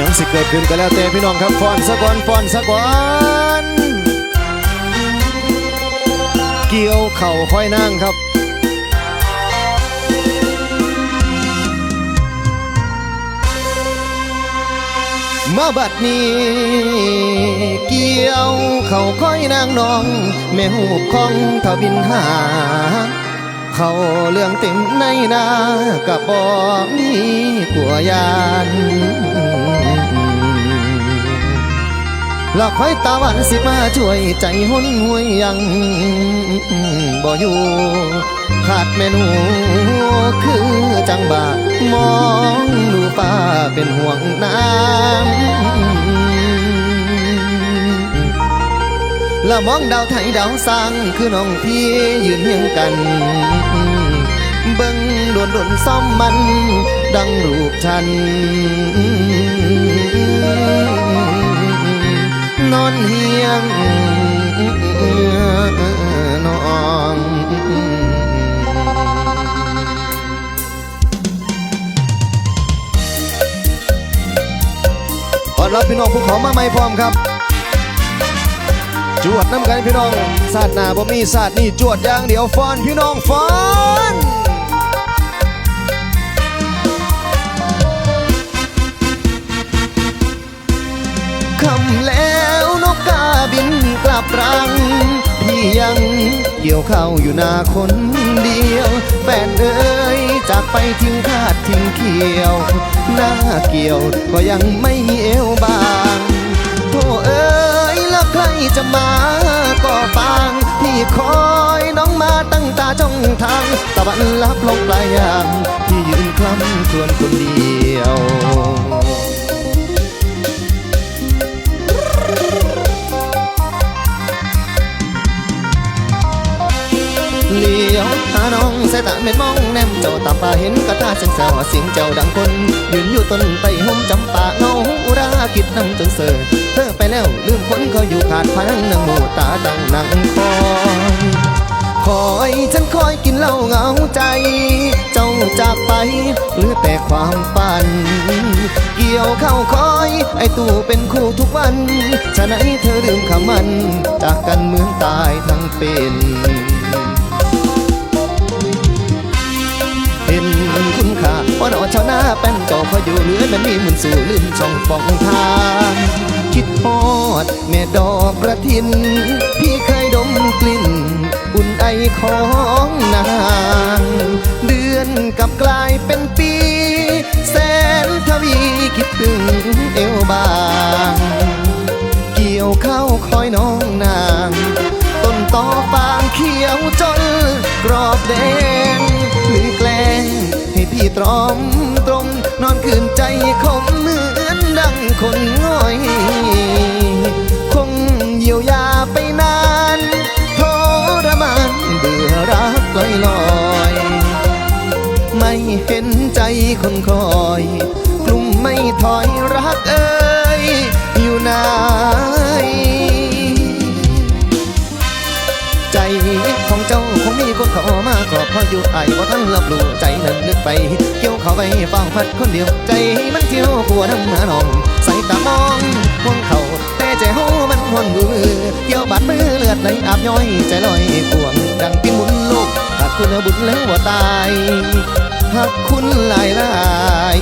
ยังสิเกิดขึ้นก็แล้วแต่พี่น้องครับฟอนสะก่อนฟอนสะก่อน เกี่ยวเข่าค่อยนั่งครับมาบัดนี้ เกี่ยวเขาค่อยนางนอง แม่หูบของเท่าบินหา เขาเรื่องเต็มในนากับบ่มีกลัวยาน หลอกคอยตาหวันสิมาช่วยใจหุ่นห่วยยังบ่อยู่ขาดแม่นูคือจังบามองดูฟ้าเป็นห่วงน้ำแล้วมองดาวไทยดาวสร้างคือน้องพี่ยืนเฮียงกัน เบิ่งโดนโดนซ่อมมัน ดังรูปฉัน เฮียงนองต้อรับพี่น้องภูเขามาใหม่พร้อมครับ จวดน้ำกันพี่น้องศาสนาบ่มีศาสตร์นี่จวดอย่างเดียวฟอนพี่น้องฟอน บรังพี่ยังเกี่ยวเข้าอยู่นาคนเดียว แฟนเอ้ยจากไปทิ้งคาดทิ้งเขียว หน้าเกี่ยวก็ยังไม่มีเอวบางโธ่เอ้ยแล้วใครจะมาก็ฟังพี่คอยน้องมาตั้งตาจ้องทางตะวันลับ หาน้องสายตาเม็ดมองแนมเจ้าตาป่าเห็นกระตาเสียงแซวเสียงเจ้าดังคนยืนอยู่ต้นไตห่มจำปาเงาอุราคิดนำจนเสือเธอไปแล้วลืมคนเขาอยู่ขาดพันนางหมูตาดังนังคอยคอยฉันคอยกินเหล้าเหงาใจเจ้าจากไปเหลือแต่ความฝัน เกี่ยวเข้าคอย ไอตู่เป็นคู่ทุกวันฉะนั้นเธอลืมคำมัน จากกันเหมือนตายทั้งเป็น เป็นเจ้าพออยู่เหลือมันมีมุนสู่ลืมช่องฟองทางคิดฮอดแม่ดอกกระถิน พี่เคยดมกลิ่นอุ่นไอของนาง เดือนกับกลายเป็นปี แสนทวีคิดถึงเอวบาง เกี่ยวเข้าคอยน้องนาง ต้นตอฟางเขียวจนกรอบแดงหรือแกล้งให้พี่ตรอม นอนคืนใจคงเหมือนดังคนง่อย คงเยียวยาไปนานทรมานเบื่อรักลอยลอยๆไม่เห็นใจคนคอยกลุ่มไม่ถอยรักเอ้ยอยู่ไหน อบเพรายู่ไอ้ว่ท่านรับรู้ใจนั้นนึกไป เกี่ยวเขาไปเฝ้าพัดคนเดียว ใจมันเที่ยวกลัวน้ำหาหนอง ใส่ตามองห่วงเขา แต่ใจหูมันหวนมือเกี่ยวบาดมือเลือดไหลอาบย้อยใจลอยกวงดังปีนหมุนลูกหากคุณบุญแล้วว่าตายหากคุณหลายหลาย